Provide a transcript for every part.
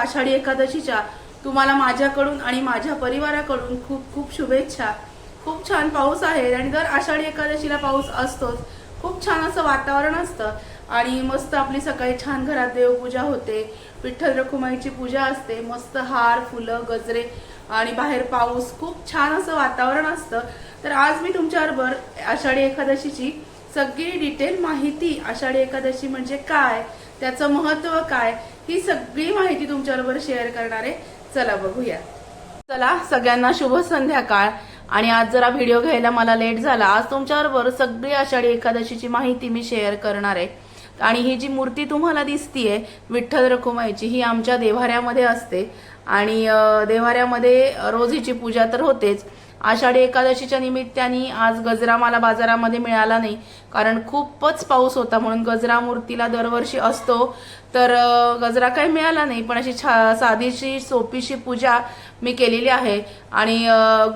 आषाढी एकादशीच्या तुम्हाला माझ्याकडून आणि माझ्या परिवाराकडून खूप खूप शुभेच्छा. खूप छान पाऊस आहे आणि दर आषाढी एकादशीला पाऊस असतोच. खूप छान असं वातावरण असतं. आणि मस्त आपली सकाळी छान घरात देवपूजा होते. विठ्ठल रखुमाईची पूजा असते. मस्त हार फुलं गजरे आणि बाहेर पाऊस. खूप छान असं वातावरण असतं. तर आज मी तुमच्याबरोबर आषाढी एकादशीची सगळी डिटेल माहिती आषाढी एकादशी म्हणजे काय त्याचं महत्त्व काय ही सगळी माहिती तुमच्याबरोबर शेअर करणार आहे. चला बघूया. चला सगळ्यांना शुभ संध्याकाळ. आणि आज जरा व्हिडिओ घ्यायला मला लेट झाला. आज तुमच्याबरोबर सगळी आषाढी एकादशीची माहिती मी शेअर करणार आहे. आणि ही जी मूर्ती तुम्हाला दिसतीये विठ्ठल रखुमाईची ही आमच्या देवाऱ्यामध्ये असते. आणि देवाऱ्यामध्ये रोज हिची पूजा तर होतेच. आषाढी एकादशीच्या निमित्ताने आज गजरा मला बाजारामध्ये मिळाला नाही. कारण खूपच पाऊस होता म्हणून गजरा मूर्तीला दरवर्षी असतो. तर गजरा काही मिळाला नाही पण अशी छा साधीशी सोपीशी पूजा मी केलेली आहे. आणि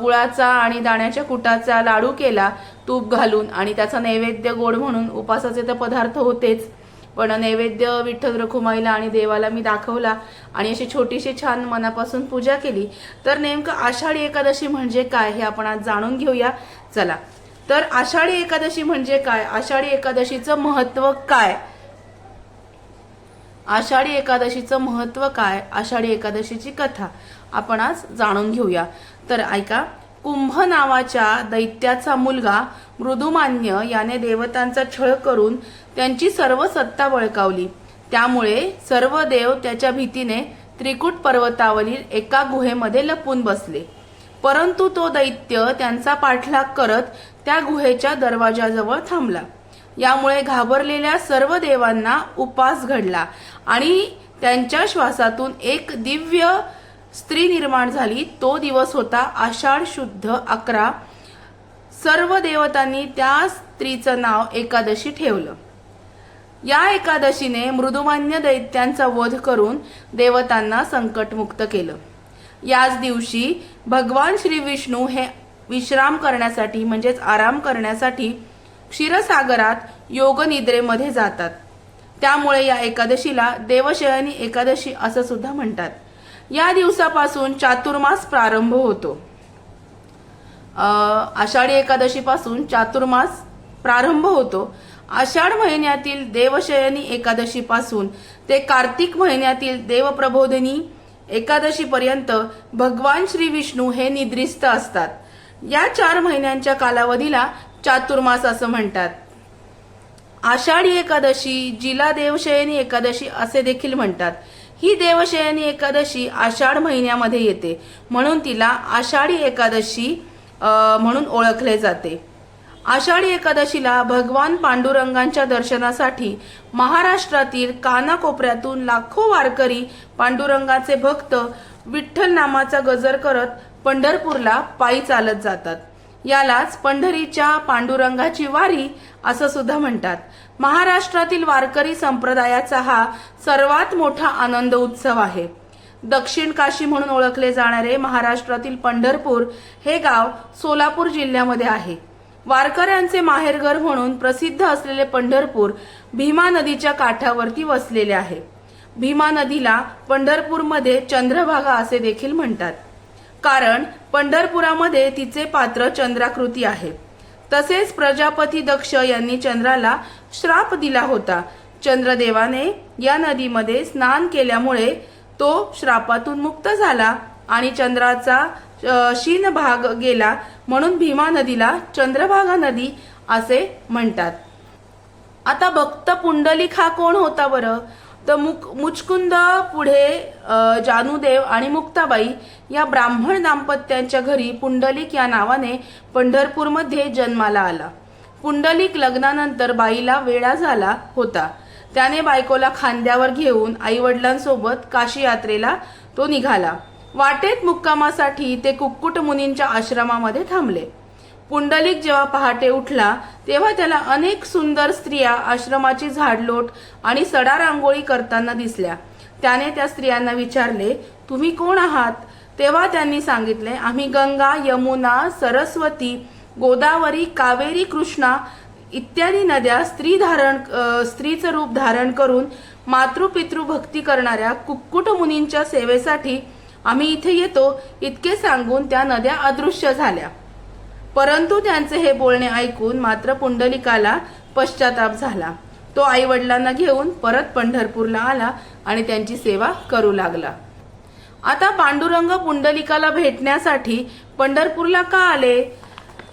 गुळाचा आणि दाण्याच्या कुटाचा लाडू केला तूप घालून आणि त्याचा नैवेद्य गोड म्हणून उपासाचे तर पदार्थ होतेच. पण नैवेद्य विठ्ठल रखुमाईला आणि देवाला मी दाखवला आणि अशी छोटीशी छान मनापासून पूजा केली. तर नेमकं आषाढी एकादशी म्हणजे काय हे आपण आज जाणून घेऊया. चला. तर आषाढी एकादशी म्हणजे काय? आषाढी एकादशीचं महत्त्व काय? आषाढी एकादशीचं महत्त्व काय? आषाढी एकादशीची कथा आपण आज जाणून घेऊया. तर ऐका. कुंभ नावाच्या दैत्याचा मुलगा मृदुमान्य याने देवतांचा छळ करून त्यांची सर्व सत्ता बळकावली त्यामुळे सर्व देव त्याच्या भीतीने त्रिकुट पर्वतावरील एका गुहेमध्ये लपून बसले. परंतु तो दैत्य त्यांचा पाठलाग करत त्या गुहेच्या दरवाजाजवळ थांबला. यामुळे घाबरलेल्या सर्व देवांना उपास घडला आणि त्यांच्या श्वासातून एक दिव्य स्त्री निर्माण झाली. तो दिवस होता आषाढ शुद्ध अकरा. सर्व देवतांनी त्या स्त्रीचं नाव एकादशी ठेवलं. या एकादशीने मृदुमान्य दैत्यांचा वध करून देवतांना संकटमुक्त केलं. याच दिवशी भगवान श्री विष्णू हे विश्राम करण्यासाठी म्हणजेच आराम करण्यासाठी क्षीरसागरात योगनिद्रेमध्ये जातात. त्यामुळे या एकादशीला देवशयनी एकादशी असं सुद्धा म्हणतात. या दिवसापासून चातुर्मास प्रारंभ होतो. आषाढी एकादशीपासून चातुर्मास प्रारंभ होतो. आषाढ महिन्यातील देवशयनी एकादशीपासून ते कार्तिक महिन्यातील देवप्रबोधिनी एकादशी पर्यंत भगवान श्री विष्णू हे निद्रिस्त असतात. या चार महिन्यांच्या कालावधीला चातुर्मास असं म्हणतात. आषाढी एकादशी जिला देवशयनी एकादशी असे देखील म्हणतात. ही देवशयनी एकादशी आषाढ महिन्यामध्ये येते. म्हणून तिला आषाढी एकादशी म्हणून ओळखले जाते. आषाढी एकादशीला भगवान पांडुरंगांच्या दर्शनासाठी महाराष्ट्रातील कानाकोपऱ्यातून लाखो वारकरी पांडुरंगाचे भक्त विठ्ठल नामाचा गजर करत पंढरपूरला पायी चालत जातात. यालाच पंढरीच्या पांडुरंगाची वारी असं सुद्धा म्हणतात. महाराष्ट्रातील वारकरी संप्रदायाचा हा सर्वात मोठा आनंद उत्सव आहे. दक्षिण काशी म्हणून ओळखले जाणारे महाराष्ट्रातील पंढरपूर हे गाव सोलापूर जिल्ह्यामध्ये आहे. वारकऱ्यांचे माहेरघर म्हणून प्रसिद्ध असलेले पंढरपूर भीमा नदीच्या काठावरती वसलेले आहे. भीमा नदीला पंढरपूरमध्ये चंद्रभागा असे देखील म्हणतात. कारण पंढरपुरामध्ये तिचे पात्र चंद्राकृती आहे. तसेच प्रजापती दक्ष यांनी चंद्राला श्राप दिला होता. चंद्रदेवाने या नदीमध्ये स्नान केल्यामुळे तो श्रापातून मुक्त झाला आणि चंद्राचा शीन भाग गेला म्हणून भीमा नदीला चंद्रभागा नदी असे म्हणतात. आता भक्त पुंडलिक हा कोण होता बरं? तर मुक मुचकुंद पुढे जानुदेव आणि मुक्ताबाई या ब्राह्मण दाम्पत्यांच्या घरी पुंडलिक या नावाने पंढरपूरमध्ये जन्माला आला. पुंडलिक लग्नानंतर बाईला वेळा झाला होता. त्याने बायकोला खांद्यावर घेऊन आई वडिलांसोबत काशी यात्रेला तो निघाला. वाटेत मुक्कामासाठी ते कुक्कुट मुनींच्या आश्रमामध्ये थांबले. पुंडलिक जेव्हा पहाटे उठला तेव्हा त्याला अनेक सुंदर स्त्रिया आश्रमाची झाडलोट आणि सडा रांगोळी करताना दिसल्या. त्याने त्या स्त्रियांना विचारले तुम्ही कोण आहात? तेव्हा त्यांनी सांगितले आम्ही गंगा यमुना सरस्वती गोदावरी कावेरी कृष्णा इत्यादी नद्या स्त्री धारण स्त्रीचं रूप धारण करून मातृपितृ भक्ती करणाऱ्या कुक्कुट मुनींच्या सेवेसाठी आम्ही इथे येतो इतके सांगून त्या नद्या अदृश्य झाल्या. परंतु त्यांचे हे बोलणे ऐकून मात्र पुंडलिकाला पश्चाताप झाला. तो आई वडिलांना घेऊन परत पंढरपूरला आला आणि त्यांची सेवा करू लागला. आता पांडुरंग पुंडलिकाला भेटण्यासाठी पंढरपूरला का आले?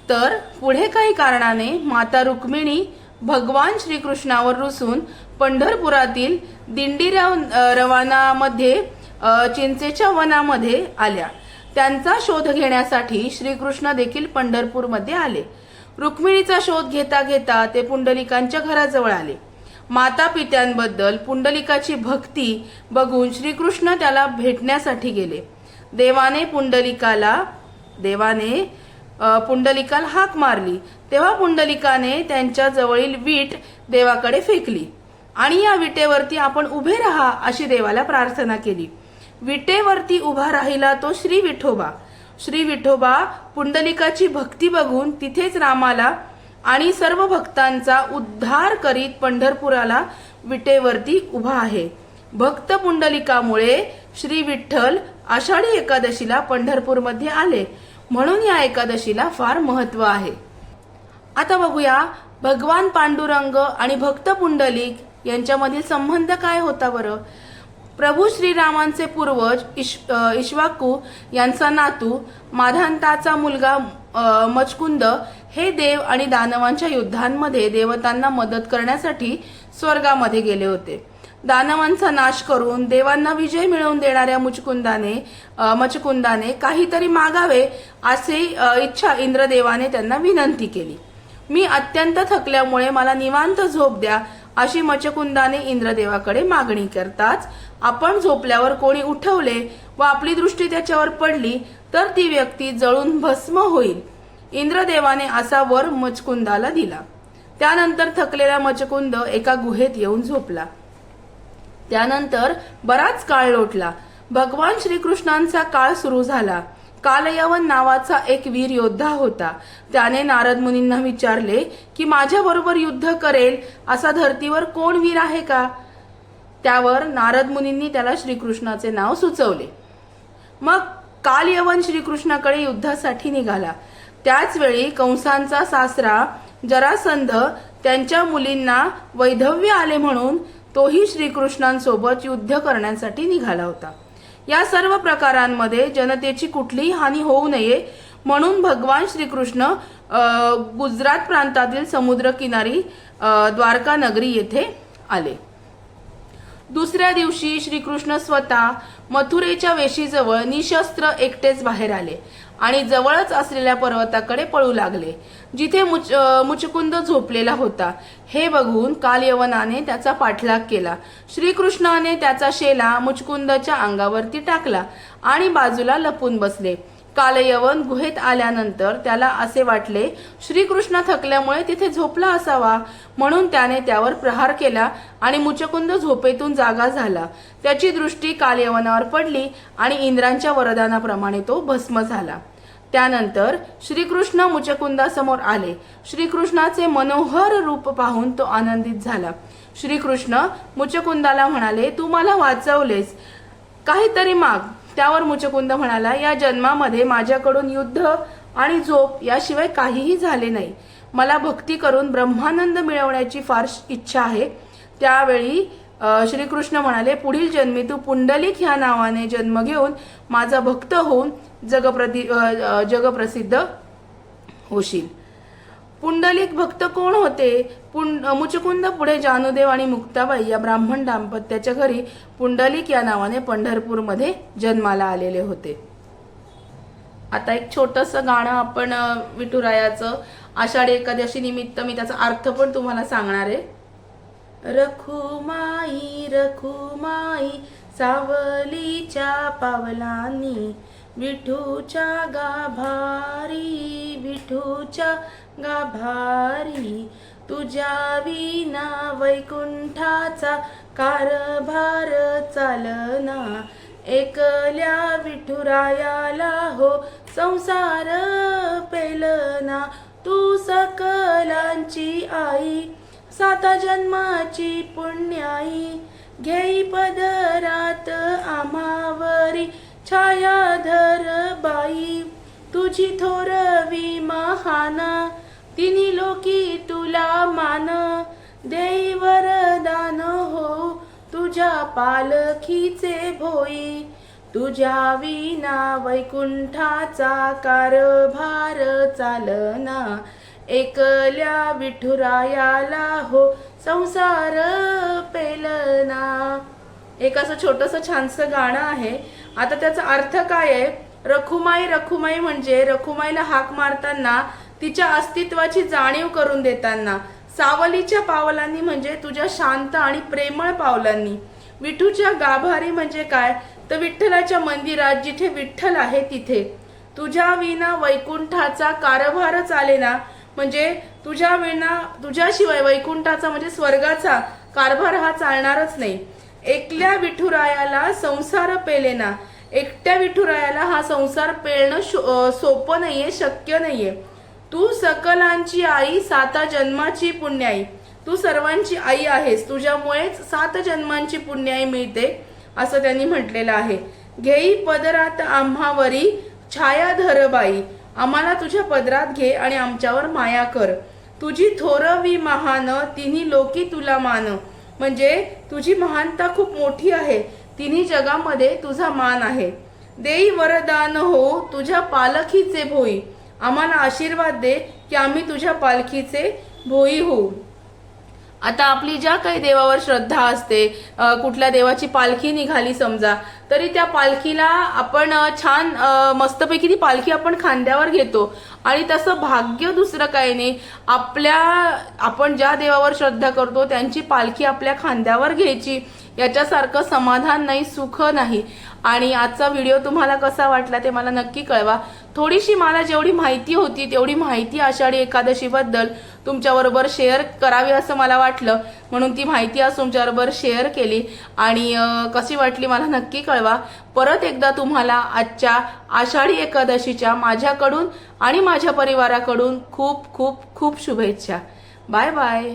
तर पुढे काही कारणाने माता रुक्मिणी भगवान श्रीकृष्णावर रुसून पंढरपुरातील दिंडीराव अ, रवानामध्ये चिंचेच्या वनामध्ये आल्या. त्यांचा शोध घेण्यासाठी श्रीकृष्ण देखील पंढरपूरमध्ये आले. रुक्मिणीचा शोध घेता घेता ते पुंडलिकांच्या घराजवळ आले. माता पित्यांबद्दल पुंडलिकाची भक्ती बघून श्रीकृष्ण त्याला भेटण्यासाठी गेले. देवाने पुंडलिकाला देवाने पुंडलिकाला हाक मारली. तेव्हा पुंडलिकाने त्यांच्या जवळील वीट देवाकडे फेकली. आणि या विटेवरती आपण उभे राहा अशी देवाला प्रार्थना केली. विटेवरती उभा राहिला तो श्री विठोबा. श्री विठोबा पुंडलिकाची भक्ती बघून तिथेच रामाला आणि सर्व भक्तांचा उद्धार करीत पंढरपुराला विटेवरती उभा आहे. भक्त पुंडलिकामुळे श्री विठ्ठल आषाढी एकादशीला पंढरपूरमध्ये आले. म्हणून या एकादशीला फार महत्त्व आहे. आता बघूया भगवान पांडुरंग आणि भक्त पुंडलिक यांच्यामधील संबंध काय होता बरं? प्रभू श्रीरामांचे पूर्वज इश अ, यांचा नातू माधांताचा मुलगा मचकुंद हे देव आणि दानवांच्या युद्धांमध्ये देवतांना मदत करण्यासाठी स्वर्गामध्ये गेले होते. दानवांचा नाश करून देवांना विजय मिळवून देणाऱ्या मुचकुंदाने मचकुंदाने काहीतरी मागावे असे इच्छा इंद्रदेवाने त्यांना विनंती केली. मी अत्यंत थकल्यामुळे मला निवांत झोप द्या अशी मचकुंदाने इंद्रदेवाकडे मागणी करताच आपण झोपल्यावर कोणी उठवले व आपली दृष्टी त्याच्यावर पडली तर ती व्यक्ती जळून भस्म होईल. इंद्रदेवाने असा वर मचकुंदाला दिला. त्यानंतर थकलेला मचकुंद एका गुहेत येऊन झोपला. त्यानंतर बराच काळ लोटला. भगवान श्रीकृष्णांचा काळ सुरू झाला. कालयवन नावाचा एक वीर योद्धा होता. त्याने नारद मुनींना विचारले की माझ्या बरोबर युद्ध करेल असा धर्तीवर कोण वीर आहे का? त्यावर नारद मुनींनी त्याला श्रीकृष्णाचे नाव सुचवले. मग कालयवन श्रीकृष्णाकडे युद्धासाठी निघाला. त्याच वेळी कंसांचा सासरा जरासंध त्यांच्या मुलींना वैधव्य आले म्हणून तोही श्रीकृष्णांसोबत युद्ध करण्यासाठी निघाला होता. या सर्व प्रकारांमध्ये जनतेची कुठलीही हानी होऊ नये म्हणून भगवान श्रीकृष्ण गुजरात प्रांतातील समुद्रकिनारी अ, द्वारका नगरी येथे आले. दुसऱ्या दिवशी श्रीकृष्ण स्वतः मथुरेच्या वेशीजवळ निशस्त्र एकटेच बाहेर आले आणि जवळच असलेल्या पर्वताकडे पळू लागले. जिथे मुच मुचकुंद झोपलेला होता. हे बघून कालयवनाने त्याचा पाठलाग केला. श्रीकृष्णाने त्याचा शेला मुचकुंदच्या अंगावरती टाकला आणि बाजूला लपून बसले. कालयवन गुहेत आल्यानंतर त्याला असे वाटले श्रीकृष्ण थकल्यामुळे तिथे झोपला असावा. म्हणून त्याने त्यावर प्रहार केला आणि मुचकुंद झोपेतून जागा झाला. त्याची दृष्टी कालयवनावर पडली आणि इंद्रांच्या वरदानाप्रमाणे तो भस्म झाला. त्यानंतर श्रीकृष्ण मुचकुंदासमोर आले. श्रीकृष्णाचे मनोहर रूप पाहून तो आनंदित झाला. श्रीकृष्ण मुचकुंदाला म्हणाले तू मला वाचवलेस. काहीतरी माग. त्यावर मुचकुंद म्हणाला या जन्मामध्ये माझ्याकडून युद्ध आणि झोप याशिवाय काहीही झाले नाही. मला भक्ती करून ब्रह्मानंद मिळवण्याची फार इच्छा आहे. त्यावेळी श्रीकृष्ण म्हणाले पुढील जन्मी तू पुंडलिक ह्या नावाने जन्म घेऊन माझा भक्त होऊन जगप्रति जगप्रसिद्ध होशील. पुंडलिक भक्त कोण होते? पुंड मुचकुंद पुढे जानुदेव आणि मुक्ताबाई या ब्राह्मण दाम्पत्याच्या घरी पुंडलिक या नावाने पंढरपूरमध्ये जन्माला आलेले होते. आता एक छोटस गाणं आपण विठुरायाचं आषाढी एकादशी निमित्त मी त्याचा अर्थ पण तुम्हाला सांगणार आहे. रखुमाई रखुमाई सावलीच्या पावलांनी विठूच्या गाभारी विठूच्या गाभारी तुझ्या विना वैकुंठाचा कारभार चालना एकल्या विठुरायाला हो संसार पेलना तू सकलांची आई साता जन्माची पुण्याई घेई पदरात आम्हावरी छायाधर बाई तुझी थोरवी महाना तिनी लोकी तुला मान देई वरदान हो तुझ्या पालखीचे भोई तुझ्या विना वैकुंठाचा कारभार चालना एकल्या विठुरायाला हो संसार पेलना. एक असं छोटंसं छानसं गाणं आहे. आता त्याचा अर्थ काय आहे? रखुमाई रखुमाई म्हणजे रखुमाईला हाक मारताना तिच्या अस्तित्वाची जाणीव करून देताना. सावलीच्या पावलांनी म्हणजे तुझ्या शांत आणि प्रेमळ पावलांनी. विठूच्या गाभारी म्हणजे काय? तर विठ्ठलाच्या मंदिरात जिथे विठ्ठल आहे तिथे. तुझ्या विना वैकुंठाचा कारभार चालेना म्हणजे तुझ्या विना तुझ्याशिवाय वैकुंठाचा म्हणजे स्वर्गाचा कारभार हा चालणारच नाही. एकल्या विठुरायाला संसार पेलेना एकट्या विठुरायाला हा संसार पेलणं सोपं नाहीये शक्य नाहीये. तू सकलांची आई साता जन्माची पुण्याई. तू सर्वांची आई आहेस तुझ्यामुळेच सात जन्मांची पुण्याई मिळते असं त्यांनी म्हटलेलं आहे. घेई पदरात आम्हावरी छाया धरबाई आम्हाला तुझ्या पदरात घे आणि आमच्यावर माया कर. तुझी थोरवी महान तिन्ही लोकी तुला मान. म्हणजे तुझी महानता खूप मोठी आहे. तिन्ही जगामध्ये तुझा मान आहे. देई वरदान हो तुझ्या पालखीचे भोई. आम्हाला आशीर्वाद दे की आम्ही तुझ्या पालखीचे भोई होऊ. आता आपली ज्या काही देवावर श्रद्धा असते कुठल्या देवाची पालखी निघाली समजा तरी त्या पालखीला आपण छान मस्तपैकी ती पालखी आपण खांद्यावर घेतो. आणि तसं भाग्य दुसरं काही नाही. आपल्या आपण ज्या देवावर श्रद्धा करतो त्यांची पालखी आपल्या खांद्यावर घ्यायची. याच्यासारखं समाधान नाही सुख नाही. आणि आजचा व्हिडिओ तुम्हाला कसा वाटला ते मला नक्की कळवा. थोडीशी मला जेवढी माहिती होती तेवढी माहिती आषाढी एकादशीबद्दल तुमच्याबरोबर शेअर करावी असं मला वाटलं. म्हणून ती माहिती आज तुमच्याबरोबर शेअर केली. आणि कशी वाटली मला नक्की कळवा. परत एकदा तुम्हाला आजच्या आषाढी एकादशीच्या माझ्याकडून आणि माझ्या परिवाराकडून खूप खूप खूप शुभेच्छा. Bye bye.